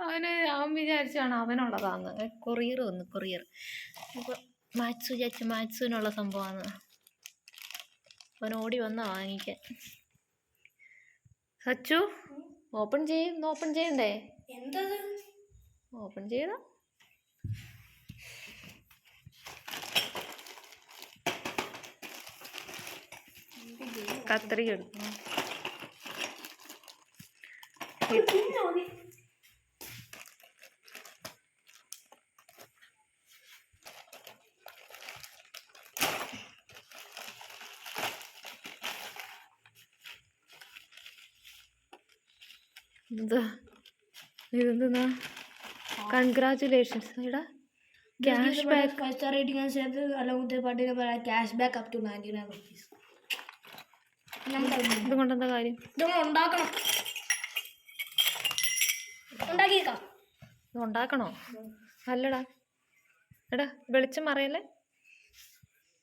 അവന് അവൻ വിചാരിച്ചാണ് അവനുള്ളതാന്ന്. കൊറിയർ വന്ന് കൊറിയർ അപ്പോൾ മാത്സു വിചാരിച്ച് മാത്സുവിനുള്ള സംഭവമാണ് അവൻ ഓടി വന്ന വാങ്ങിക്കാൻ. സച്ചു ഓപ്പൺ ചെയ്യും ഓപ്പൺ ചെയ്യണ്ടേ? എന്തത്? ഓപ്പൺ ചെയ്ത. കത്രിക എടുക്കണം എന്താ ഇതെന്താ കൺഗ്രാചുലേഷൻസ് എടാ cash back five star rating അനുസരിച്ച് the party number cash back up to ninety nine rupees ഇതുകൊണ്ട് എന്താ കാര്യം? ഇതൊന്നും ഉണ്ടാക്കണം. ഉണ്ടാക്കിയേക്കാം. ഉണ്ടാക്കണോ? അല്ലടാ. എടാ വെളിച്ചം മാറിയല്ലേ?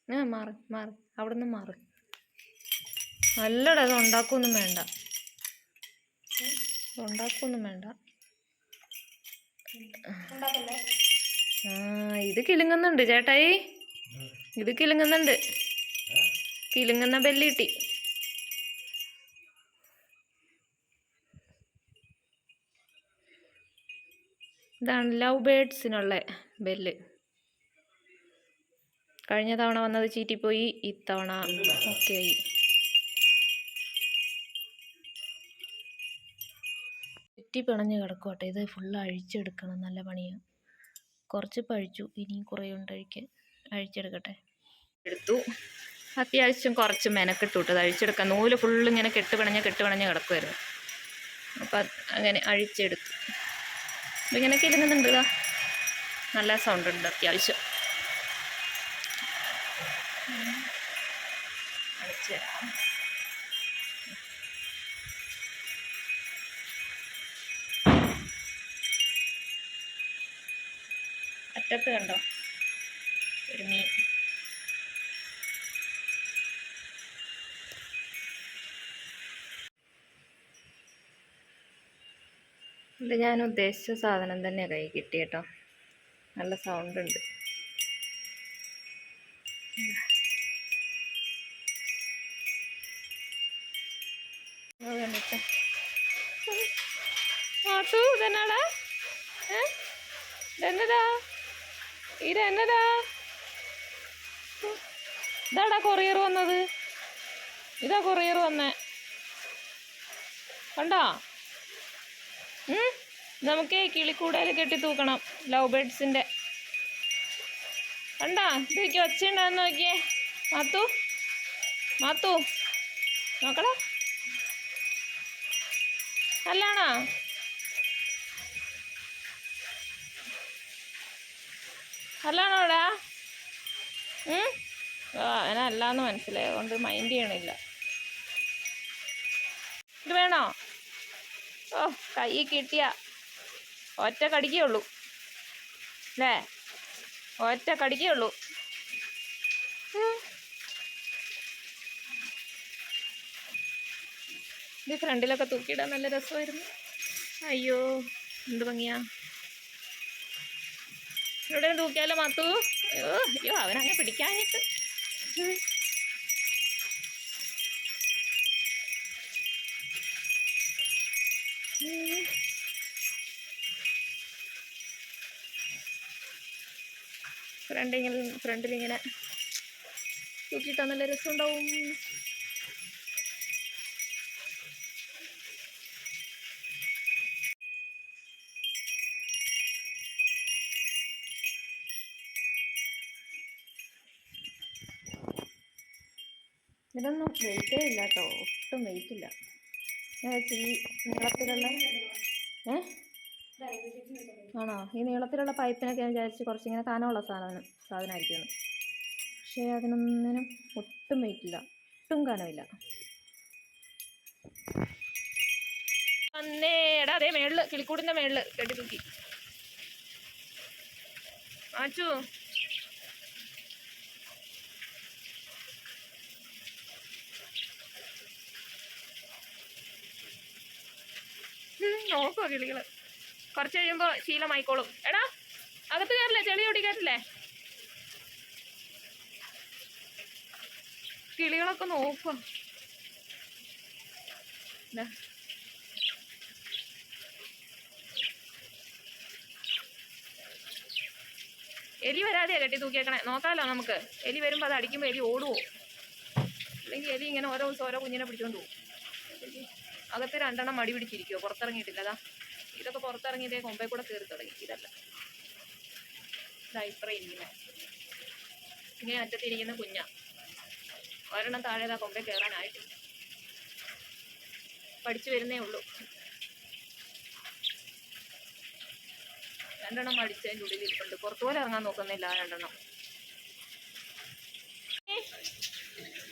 ആ മാറി മാറി. അവിടെ നിന്ന് മാറി. അല്ലടാ അത് ഉണ്ടാക്കുമൊന്നും വേണ്ട. ഉണ്ടാക്കൊന്നും വേണ്ട. ആ ഇത് കിലുങ്ങുന്നുണ്ട് ചേട്ടായി ഇത് കിലുങ്ങുന്നുണ്ട്. കിലുങ്ങുന്ന ബെല്ലിട്ടി ഇതാണ് ലവ് ബേഡ്സിനുള്ള ബെല്ല്. കഴിഞ്ഞ തവണ വന്നത് ചീറ്റിപ്പോയി ഇത്തവണ ഓക്കെ ആയി ചുറ്റി പിണഞ്ഞ് കിടക്കുവട്ടെ. ഇത് ഫുള്ള് അഴിച്ചെടുക്കണം. നല്ല പണിയാണ് കുറച്ച് പഴിച്ചു. ഇനിയും കുറേ ഉണ്ട് അഴിക്കാൻ. അഴിച്ചെടുക്കട്ടെ. എടുത്തു. അത്യാവശ്യം കുറച്ച് മെനക്കെട്ടു ഇത് അഴിച്ചെടുക്കാം നൂൽ ഫുള്ള് ഇങ്ങനെ കെട്ട് പിണഞ്ഞ് കെട്ട് പിണഞ്ഞ് കിടക്കുമായിരുന്നു അപ്പം അങ്ങനെ അഴിച്ചെടുത്തു. അപ്പം ഇങ്ങനെയൊക്കെ ഇരുന്നുണ്ട് നല്ല സൗണ്ട് ഉണ്ട് അത്യാവശ്യം. അഴിച്ചു തരാം. അറ്റത്ത് കണ്ടോ ഒരു മീൻ ഇത് ഞാൻ ഉദ്ദേശിച്ച സാധനം തന്നെ കൈ കിട്ടി കേട്ടോ നല്ല സൗണ്ട് ഉണ്ട് കണ്ടിട്ട് ആട്ടു ഇതെന്നാടാ ഏ ഇതെന്നതാ എന്നതാ ഇതാടാ കൊറിയർ വന്നത്. ഇതാ കൊറിയർ വന്നേ. കണ്ടോ? നമുക്ക് കിളിക്കൂടയിൽ കെട്ടി തൂക്കണം ലവ് ബേഡ്സിന്റെ. കണ്ടാ? ഇതൊക്കെ ഒച്ചയുണ്ടാന്ന് നോക്കിയേ. മാത്തു? മാത്തു? നോക്കടാ. നല്ലാണോ ഉം? ആ അവനല്ലാന്ന് മനസ്സിലായി. അതുകൊണ്ട് മൈൻഡ് ചെയ്യണില്ല. ഇത് വേണോ? ഓ കൈ കിട്ടിയ ഒറ്റ കടിക്കേ ഉള്ളൂ. അല്ലേ? ഒറ്റ കടിക്കേ ഉള്ളൂ. ഇത് ഫ്രണ്ടിലൊക്കെ തൂക്കിയിടാൻ നല്ല രസമായിരുന്നു. അയ്യോ എന്ത് ഭംഗിയാ. ഇവിടെ തൂക്കിയാലോ മാത്തു അയ്യോ അയ്യോ അവനങ്ങനെ. ഉം. ഫ്രണ്ടിങ്ങനെ ഫ്രണ്ടിലിങ്ങനെ തൂക്കിയിട്ടാൽ നല്ല രസമുണ്ടാവും ഇതിനൊന്നും വെയിറ്റേ ഇല്ല കേട്ടോ ഒട്ടും വെയിറ്റ് ഇല്ല ഈ നീളത്തിലുള്ള ഏ? ആണോ? ഈ നീളത്തിലുള്ള പൈപ്പിനൊക്കെ ഞാൻ വിചാരിച്ച് കുറച്ചിങ്ങനെ കനമുള്ള സാധനം സാധനമായിരിക്കും പക്ഷേ അതിനൊന്നിനും ഒട്ടും വെയിറ്റ് ഇല്ല ഒട്ടും കനമില്ല. എടാ അതേ മേളിൽ കിളിക്കൂടിന്റെ മേളിൽ. കെട്ടി തൂക്കി. ആച്ചു നോക്കുവാ കിളികൾ കുറച്ച് കഴിയുമ്പോൾ ശീലമായിക്കോളും. എടാ അകത്ത് കയറില്ലേ ചെളി ഓടിക്കാറില്ലേ കിളികളൊക്കെ നോക്കുക. എലി വരാതെയാ കെട്ടി തൂക്കിയേക്കണേ. നോക്കാലോ നമുക്ക്. എലി വരുമ്പോൾ അത് അടിക്കുമ്പോൾ എലി ഓടുവോ? അല്ലെങ്കിൽ എലി ഇങ്ങനെ ഓരോ ദിവസം ഓരോ കുഞ്ഞിനെ പിടിച്ചോണ്ട് പോകും അകത്ത് രണ്ടെണ്ണം മടി പിടിച്ചിരിക്കുവോ? പുറത്തിറങ്ങിയിട്ടില്ല. അതാ ഇതൊക്കെ പുറത്തിറങ്ങിയതേ കൊമ്പേ കൂടെ കയറി തുടങ്ങി. ഇതല്ല. ഇങ്ങനെ അറ്റത്തിരിക്കുന്ന കുഞ്ഞ. ഒരെണ്ണം താഴെ കൊമ്പേ കയറാനായിട്ട്. പഠിച്ചു വരുന്നേ ഉള്ളൂ. രണ്ടെണ്ണം മടിച്ചതിന്റെ ഉള്ളിൽ ഇരിപ്പുണ്ട്. പുറത്തു പോലെ ഇറങ്ങാൻ നോക്കുന്നില്ല രണ്ടെണ്ണം.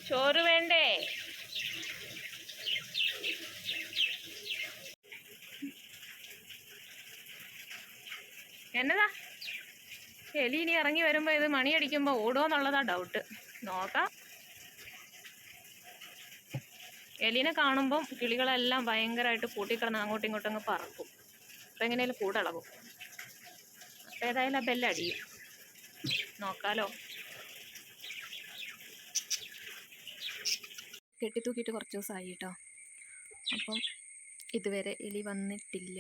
ചോറ് വേണ്ടേ? എന്നതാ? എലി ഇനി ഇറങ്ങി വരുമ്പോൾ ഇത് മണിയടിക്കുമ്പോൾ ഓടുമോ എന്നുള്ളതാ ഡൗട്ട് നോക്കാം. എലിനെ കാണുമ്പം കിളികളെല്ലാം ഭയങ്കരമായിട്ട് കൂട്ടിക്കിടന്ന് അങ്ങോട്ടും ഇങ്ങോട്ടും അങ്ങ് പറക്കും. അപ്പം എങ്ങനെയാലും കൂടളകും അപ്പം ഏതായാലും ആ ബെല്ലടിയും നോക്കാലോ. കെട്ടിത്തൂക്കിയിട്ട് കുറച്ച് ദിവസമായി കേട്ടോ അപ്പം ഇതുവരെ എലി വന്നിട്ടില്ല.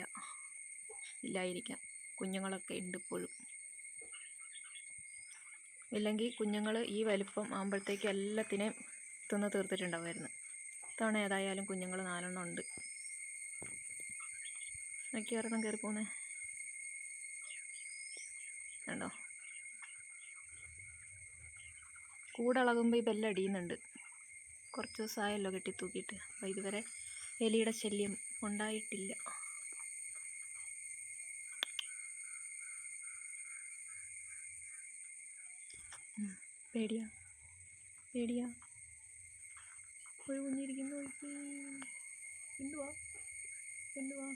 ഇല്ലായിരിക്കാം. കുഞ്ഞുങ്ങളൊക്കെ ഉണ്ട് ഇപ്പോഴും. ഇല്ലെങ്കിൽ കുഞ്ഞുങ്ങൾ ഈ വലിപ്പം ആകുമ്പോഴത്തേക്ക് എല്ലാത്തിനെയും തിന്ന് തീർത്തിട്ടുണ്ടാവുമായിരുന്നു. ഇത്തവണ ഏതായാലും കുഞ്ഞുങ്ങൾ നാലെണ്ണം ഉണ്ട്. നോക്കി ഒരെണ്ണം കയറി പോന്നേ. കണ്ടോ? കൂടളകുമ്പോൾ ഈ ബെല്ലടിയുന്നുണ്ട് കുറച്ച് ദിവസമായല്ലോ കെട്ടി തൂക്കിയിട്ട്. അപ്പോൾ ഇതുവരെ എലിയുടെ ശല്യം ഉണ്ടായിട്ടില്ല. പേടിയാ പേടിയാ ഒരു കുഞ്ഞിരിക്കുന്നു നോക്കി. എന്തുവാ എന്തുവാ.